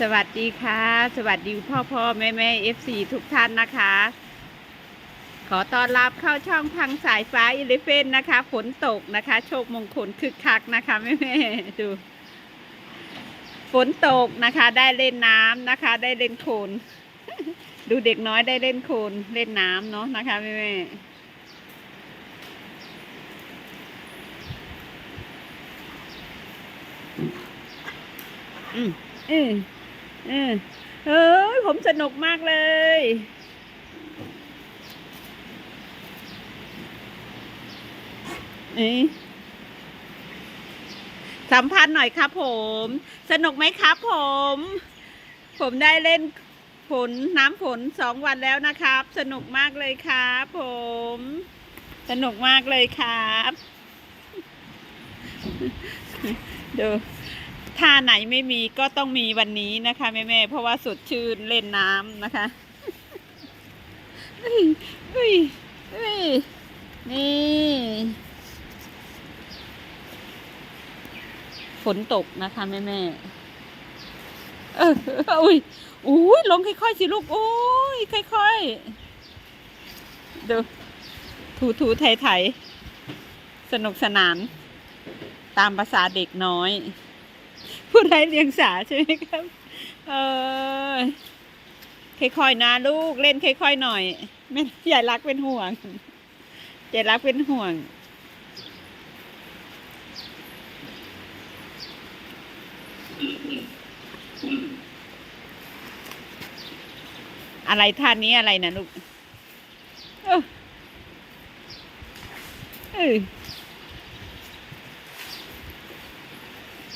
สวัสดีค่ะ สวัสดีพ่อพ่อแม่แม่เอฟซีทุกท่านนะคะ ขอต้อนรับเข้าช่องพังสายฟ้าอิเลเฟนนะคะฝนตกนะคะ โชคมงคลคึกคักนะคะแม่แม่ดูฝนตกนะคะ ได้เล่นน้ำนะคะ ได้เล่นโคลนดูเด็กน้อยได้เล่นโคลนเล่นน้ำเนาะนะคะแม่แม่อืม อืมอืมเฮ้ยผมสนุกมากเลยเอ๊ะสัมพันธ์หน่อยครับผม สนุกไหมครับผม ผมได้เล่นฝนน้ำฝนสองวันแล้วนะครับ สนุกมากเลยครับผม สนุกมากเลยครับ ดู ท่าไหนไม่มีก็ต้องมีวันนี้นะคะแม่ๆเพราะว่าสดชื่นเล่นน้ำนะคะเฮ้ยเฮ้ยเฮ้ยนี่ฝนตกนะคะแม่แม่ๆเอออุ้ยอุ้ยลงค่อยๆสิลูกโอ้ยค่อยๆดูถูถูไถไถสนุกสนาน ตามภาษาเด็กน้อย ผู้ไร้เลียงสาใช่ไหมครับ เออค่อยๆนะลูกเล่นค่อยๆหน่อยแม่ใหญ่รักเป็นห่วงใหญ่รักเป็นห่วง อะไรท่านี้อะไรนะลูก เออเออ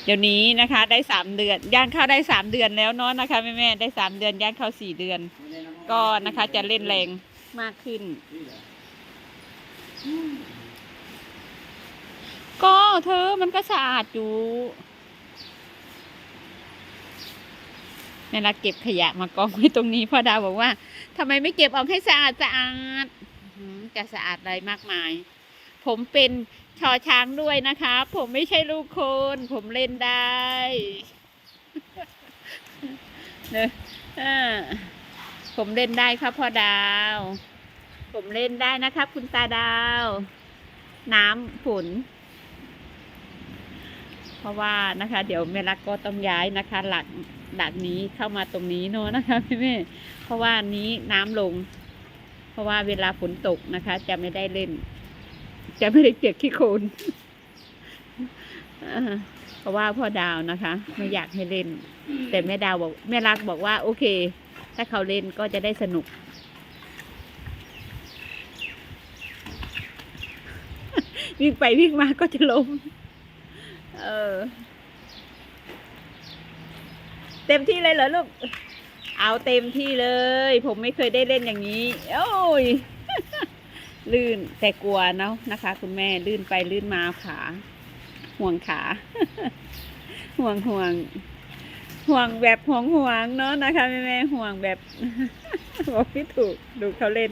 เดี๋ยวนี้นะคะได้สามเดือนย่างเข้าได้สามเดือนแล้วเนาะนะคะแม่แม่ได้สามเดือนย่างเข้าสี่เดือน ก็นะคะจะเล่นแรงมากขึ้น ก็เธอมันก็สะอาดอยู่ในรักเก็บขยะมากองไว้ตรงนี้พ่อดาวบอกว่าทำไมไม่เก็บออกให้สะอาดสะอาดจะสะอาดอะไรมากมาย ผมเป็น ชอช้างด้วยนะคะ ผมไม่ใช่ลูกคน ผมเล่นได้เนอะผมเล่นได้ครับพ่อดาว ผมเล่นได้นะครับ คุณตาดาว น้ำฝนเพราะว่านะคะ เดี๋ยวแม่รักก็ต้องย้ายนะคะ หลักหลักนี้เข้ามาตรงนี้เนอะนะคะพี่แม่เพราะว่านี้น้ำลง เพราะว่าเวลาฝนตกนะคะ จะไม่ได้เล่น จะไม่ได้เปียกขี้โคลนเพราะว่าพ่อดาวนะคะ ไม่อยากให้เล่น แต่แม่ดาวบอกแม่รักบอกว่า โอเค ถ้าเขาเล่นก็จะได้สนุก วิ่งไปวิ่งมาก็จะล้มเออ เต็มที่เลยเหรอลูก เอาเต็มที่เลย ผมไม่เคยได้เล่นอย่างนี้ โอ้ย ลื่นแต่กลัวเนาะนะคะ คุณแม่ลื่นไปลื่นมาขา ห่วงขา ห่วงห่วงห่วงแบบห่วงห่วงเนาะนะคะแม่แม่ห่วงแบบบอกไม่ถูกดูเขาเล่น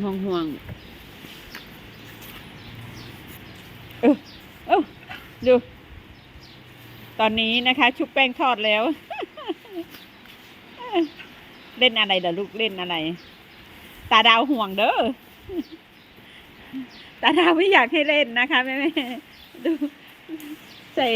ห่วงห่วงเออเออดู ตอนนี้นะคะ ชุบแป้งทอดแล้ว เล่นอะไรเดี๋ยวลูกเล่นอะไร ตาดาวห่วงเด้อตาดาวไม่อยากให้เล่นนะคะแม่แม่ดูใส่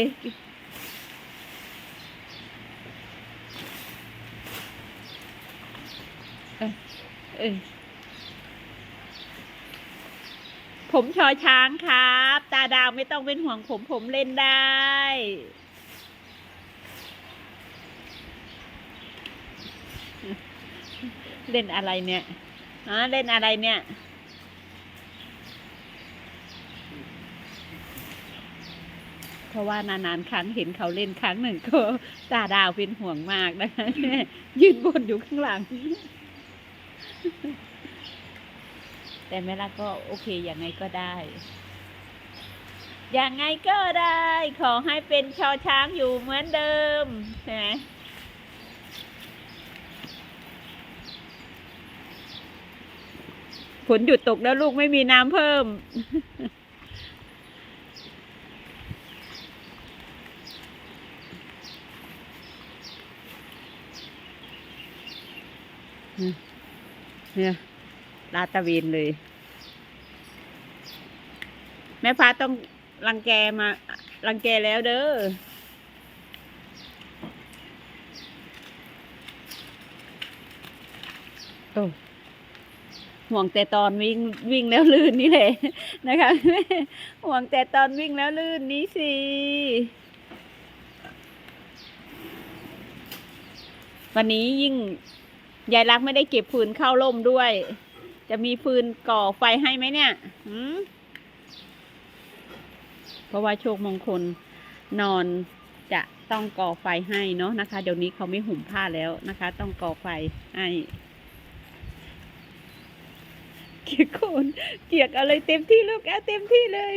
ผมชอช้างครับ ตาดาวไม่ต้องเป็นห่วงผมผมเล่นได้ เล่นอะไรเนี่ยฮะเล่นอะไรเนี่ยเพราะว่านานๆครั้งเห็นเขาเล่นครั้งหนึ่งก็ตาดาวเป็นห่วงมากนะคะแม่ยืนบนอยู่ข้างหลัง แต่แม่ละก็โอเคอย่างไงก็ได้อย่างไงก็ได้ ขอให้เป็นชอช้างอยู่เหมือนเดิมใช่ไหม ฝนหยุดตกแล้วลูกไม่มีน้ำเพิ่ม เนี่ยลาตะเวนเลย แม่ฟ้าต้องรังแกมารังแกแล้วเด้อโอ้ ห่วงแต่ตอนวิ่งวิ่งแล้วลื่นนี่แหละนะคะ ห่วงแต่ตอนวิ่งแล้วลื่นนี้สิวันนี้ยิ่งยายรักไม่ได้เก็บฟืนเข้าร่มด้วย จะมีฟืนก่อไฟให้ไหมเนี่ยเพราะว่าโชคมงคลนอนจะต้องก่อไฟให้เนาะนะคะ เดี๋ยวนี้เขาไม่ห่มผ้าแล้วนะคะ ต้องก่อไฟให้ เกียกโคนเกียกอะไรเต็มที่ลูกเอาเต็มที่เลย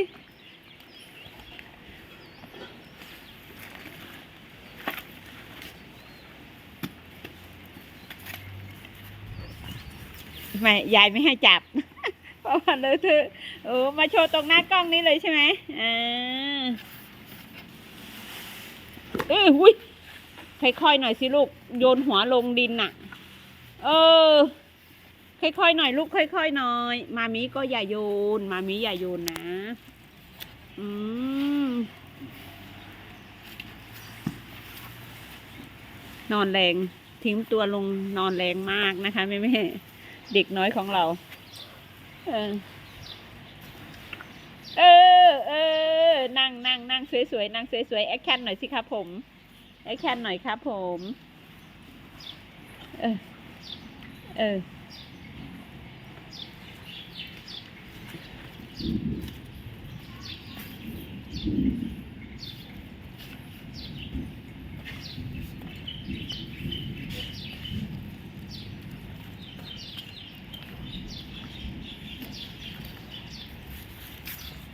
ไม่ยายไม่ให้จับ เพราะว่าเลยเธอโอ้มาโชว์ตรงหน้ากล้องนี้เลยใช่ไหมอ่าเออหุ้ยค่อยๆหน่อยสิลูก โยนหัวลงดินน่ะ เออ ค่อยๆหน่อยลูกค่อยๆหน่อย มามีก็อย่าโยน มามีอย่าโยนนะ อืม นอนแรง ทิ้งตัวลงนอนแรงมากนะคะแม่แม่ๆเด็กน้อยของเรา เออ เออเออนั่งนั่งนั่งสวยๆนั่งสวยๆแอคชั่นหน่อยสิครับผมแอคชั่นหน่อยครับผม เออ เออ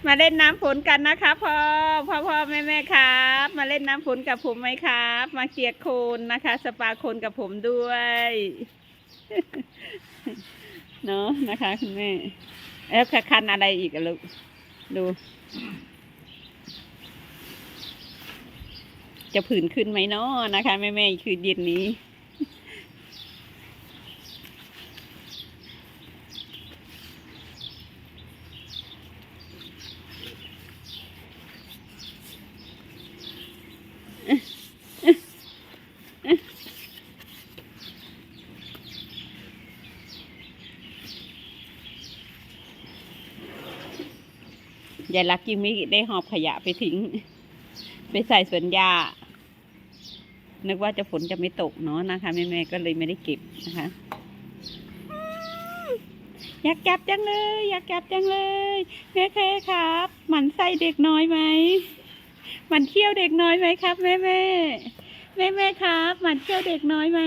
มาเล่นน้ำฝนกันนะคะพ่อพ่อพ่อแม่แม่ครับ มาเล่นน้ำฝนกับผมไหมครับ มาเกียกโคนนะคะ สปาโคนกับผมด้วยเนาะนะคะคุณแม่แล้วคันอะไรอีกลูกดูจะผื่นขึ้นไหมเนาะนะคะแม่แม่คือเย็นนี้ ยายลักยิ่งไม่ได้หอบขยะไปทิ้ง ไปใส่สวนหญ้านึกว่าจะฝนจะไม่ตกเนาะนะคะแม่แม่ๆก็เลยไม่ได้เก็บนะคะอยากจับจังเลย อยากจับจังเลยแม่เคครับหมันไส้เด็กน้อยไหมหมันเที่ยวเด็กน้อยไหมครับแม่แม่แม่แม่ครับหมันเที่ยวเด็กน้อยไหม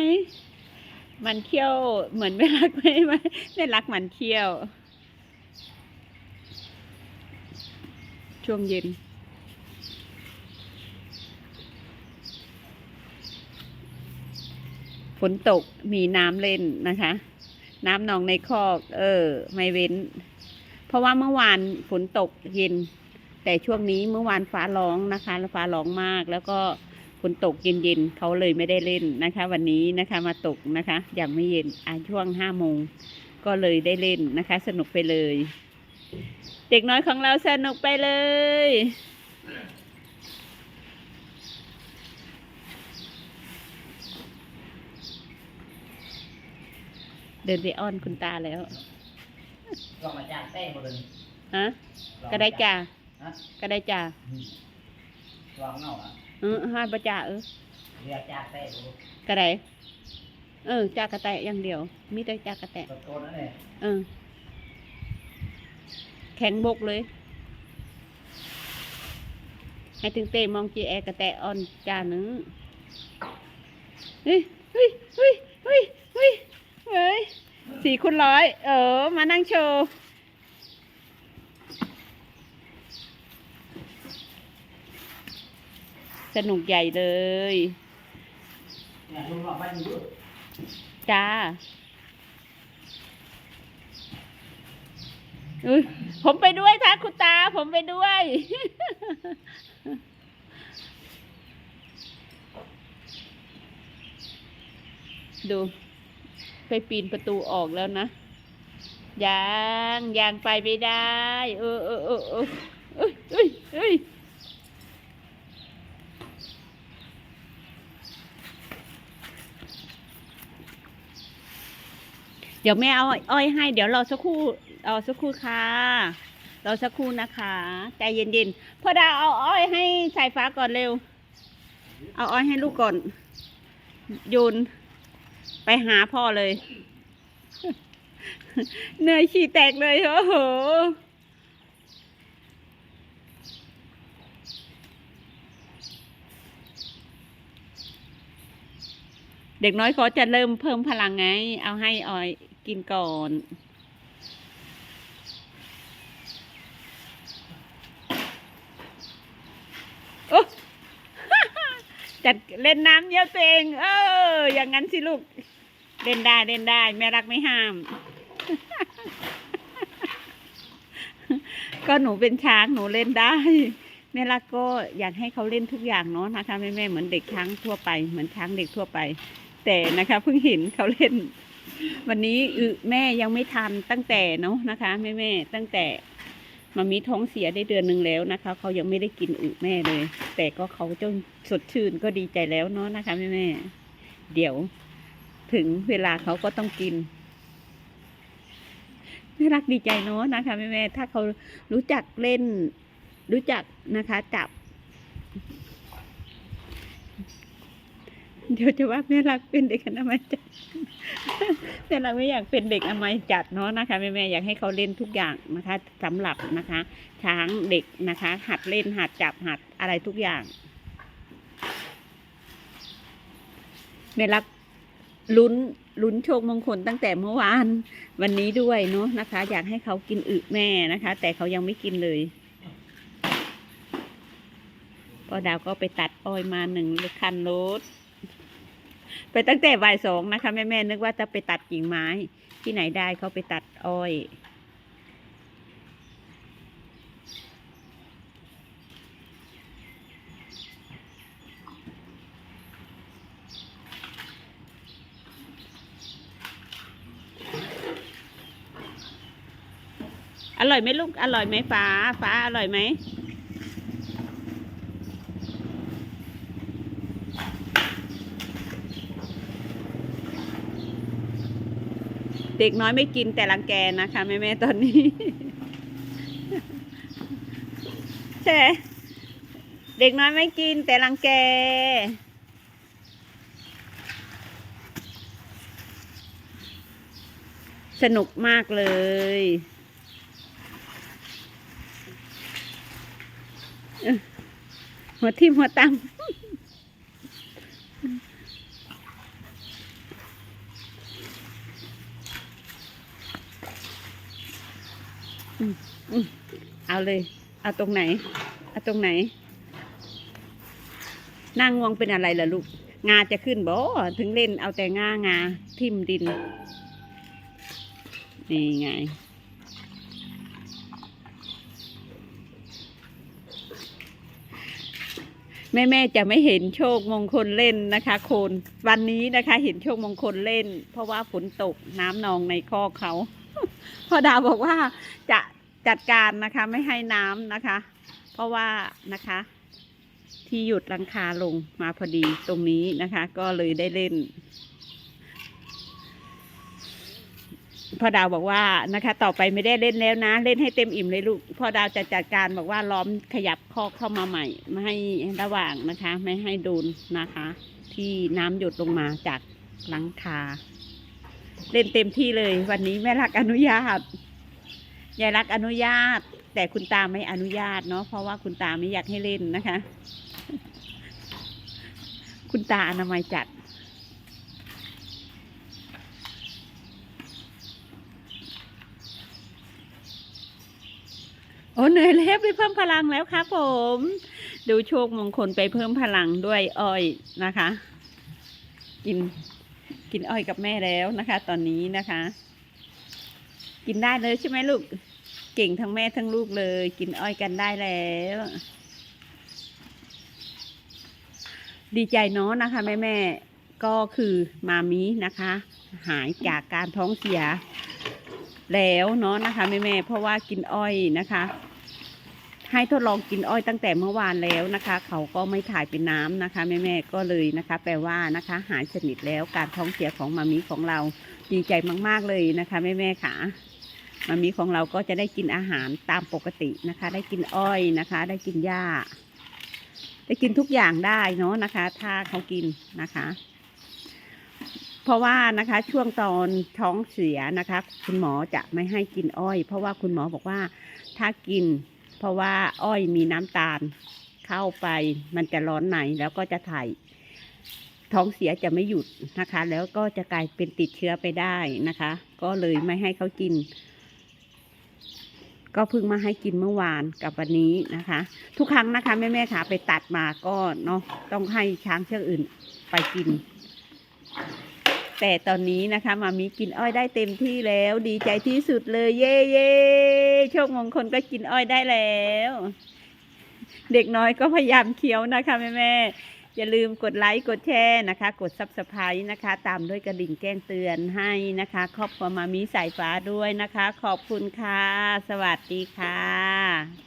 หมันเที่ยวเหมือนไม่รักไหมไหมไม่รักหมันเที่ยว ช่วงเย็น ฝนตกมีน้ำเล่นนะคะ น้ำหนองในคอก เออ ไม่เว้น เพราะว่าเมื่อวานฝนตกเย็น แต่ช่วงนี้เมื่อวานฟ้าร้องนะคะแล้วฟ้าร้องมากแล้วก็ฝนตกเย็นๆเขาเลยไม่ได้เล่นนะคะ วันนี้นะคะมาตกนะคะ อย่างไม่เย็นอะช่วงห้าโมงก็เลยได้เล่นนะคะ สนุกไปเลย เด็กน้อยของเราสนุกไปเลย เดินไปอ้อนคุณตาแล้วลองมาจ้างแป้งมาเลยฮะก็ได้จ้าฮะก็ได้จ้าลองเงาอะเออให้ประจ่าเออเรียกจ้างแป้งดูก็ได้เออจากระแตะอย่างเดียว มีแต่จากระแตะตัวโตนั่นเองเออ แข็งบกเลย ให้ถึงเตะมองจีแอกระแตะอ่อนจาหนึงเฮ้ยเฮ้ยเฮ้ยเฮ้ยเฮ้ยเฮ้ยสี่คูณร้อย เออ มานั่งโชว์สนุกใหญ่เลยจ้าอุ้ย ผมไปด้วยค่ะคุณตา ผมไปด้วย ดู ไปปีนประตูออกแล้วนะ ยังยังไปไม่ได้ เออเออเออเออเอ้ยเอ้ย เดี๋ยวแม่เอาอ้อยให้ เดี๋ยวรอสักครู่เอาสักครู่ค่ะรอสักครู่นะคะใจเย็นๆพ่อดาวเอาอ้อยให้สายฟ้าก่อนเร็ว เอาอ้อยให้ลูกก่อนโยนไปหาพ่อเลย เหนื่อยฉี่แตกเลยโอ้โห เด็กน้อยเขาจะเริ่มเพิ่มพลังไง เอาให้ออยกินก่อน โอ้จัดเล่นน้ำเยอะตัวเอง เออ อย่างนั้นสิลูก เล่นได้เล่นได้ แม่รักไม่ห้าม ก็หนูเป็นช้างหนูเล่นได้แม่รักก็อยากให้เขาเล่นทุกอย่างเนาะนะคะแม่แม่ๆเหมือนเด็กช้างทั่วไปเหมือนช้างเด็กทั่วไป แต่นะคะเพิ่งเห็นเขาเล่น วันนี้อึแม่ยังไม่ทันตั้งแต่เนาะนะคะแม่แม่ตั้งแต่มามีท้องเสียได้เดือนหนึ่งแล้วนะคะเขายังไม่ได้กินอึแม่เลย แต่ก็เขาจนสดชื่นก็ดีใจแล้วเนาะนะคะแม่แม่เดี๋ยวถึงเวลาเขาก็ต้องกินแม่รักดีใจเนาะนะคะแม่แม่ถ้าเขารู้จักเล่น รู้จักนะคะจับ เดี๋ยวจะว่าแม่รักเป็นเด็กอนามัยจัดแม่รักไม่อยากเป็นเด็กอนามัยจัดเนาะนะคะแม่แม่ๆอยากให้เขาเล่นทุกอย่างนะคะสำหรับนะคะ ช้างเด็กนะคะ หัดเล่นหัดจับหัดอะไรทุกอย่างแม่รักลุ้นลุ้นโชคมงคลตั้งแต่เมื่อวานวันนี้ด้วยเนาะนะคะ อยากให้เขากินอึแม่นะคะ แต่เขายังไม่กินเลยพ่อดาวก็ไปตัดอ้อยมาหนึ่งคันรถ ไปตั้งแต่บ่ายสองนะคะ แม่แม่นึกว่าจะไปตัดกิ่งไม้ที่ไหนได้เขาไปตัดอ้อยอร่อยไหมลูก อร่อยไหมฟ้า ฟ้าอร่อยไหม เด็กน้อยไม่กินแต่รังแกนะคะแม่แม่ๆตอนนี้ ใช่ เด็กน้อยไม่กินแต่รังแก สนุกมากเลยหัวทิ่มหัวตำ อืมอืมเอาเลย เอาตรงไหน เอาตรงไหน นางงวงเป็นอะไรล่ะลูก งาจะขึ้นบ่ถึงเล่นเอาแต่งางาทิ่มดิน นี่ไง แม่แม่จะไม่เห็นโชคมงคลเล่นนะคะ โคน วันนี้นะคะ เห็นโชคมงคลเล่น เพราะว่าฝนตกน้ำนองในคอกเขา พ่อดาวบอกว่าจะจัดการนะคะไม่ให้น้ำนะคะ เพราะว่านะคะ ที่หยุดลังคาลงมาพอดีตรงนี้นะคะ ก็เลยได้เล่นพ่อดาวบอกว่านะคะ ต่อไปไม่ได้เล่นแล้วนะ เล่นให้เต็มอิ่มเลยลูกพ่อดาวจะจัดการบอกว่าล้อมขยับคอกเข้ามาใหม่ ไม่ให้ระหว่างนะคะ ไม่ให้โดนนะคะ ที่น้ำหยดลงมาจากหลังคา เล่นเต็มที่เลย วันนี้แม่รักอนุญาตยายรักอนุญาต แต่คุณตาไม่อนุญาตเนาะเพราะว่าคุณตาไม่อยากให้เล่นนะคะ คุณตาอนามัยจัด โอ้เหนื่อยแล้วไปเพิ่มพลังแล้วครับผม ดูโชคมงคลไปเพิ่มพลังด้วยอ้อยนะคะ กิน กินอ้อยกับแม่แล้วนะคะ ตอนนี้นะคะ กินได้เลยใช่ไหมลูก เก่งทั้งแม่ทั้งลูกเลย กินอ้อยกันได้แล้ว ดีใจเนาะนะคะ แม่แม่ก็คือมามีนะคะ หายจากการท้องเสียแล้วเนาะนะคะแม่แม่เพราะว่ากินอ้อยนะคะ ให้ทดลองกินอ้อยตั้งแต่เมื่อวานแล้วนะคะ เขาก็ไม่ถ่ายเป็นน้ำนะคะแม่แม่ๆก็เลยนะคะ แปลว่านะคะ หายสนิทแล้วการท้องเสียของมามีของเราดีใจมากๆเลยนะคะแม่แม่ๆค่ะมามีของเราก็จะได้กินอาหารตามปกตินะคะ ได้กินอ้อยนะคะ ได้กินหญ้าได้กินทุกอย่างได้เนาะนะคะ ถ้าเขากินนะคะ เพราะว่านะคะช่วงตอนท้องเสียนะคะ คุณหมอจะไม่ให้กินอ้อย เพราะว่าคุณหมอบอกว่าถ้ากิน เพราะว่าอ้อยมีน้ำตาลเข้าไปมันจะร้อนในแล้วก็จะถ่ายท้องเสียจะไม่หยุดนะคะ แล้วก็จะกลายเป็นติดเชื้อไปได้นะคะ ก็เลยไม่ให้เขากิน ก็เพิ่งมาให้กินเมื่อวานกับวันนี้นะคะ ทุกครั้งนะคะแม่ๆค่ะไปตัดมาก็เนาะต้องให้ช้างเชือกอื่นไปกิน แต่ตอนนี้นะคะมามีกินอ้อยได้เต็มที่แล้วดีใจที่สุดเลยเย่เย่โชคมงคลก็กินอ้อยได้แล้ว เด็กน้อยก็พยายามเคี้ยวนะคะแม่แม่อย่าลืมกดไลค์กดแชร์นะคะ กดซับสไครต์นะคะ ตามด้วยกระดิ่งแจ้งเตือนให้นะคะ ครอบครัวมามีสายฟ้าด้วยนะคะ ขอบคุณค่ะ สวัสดีค่ะ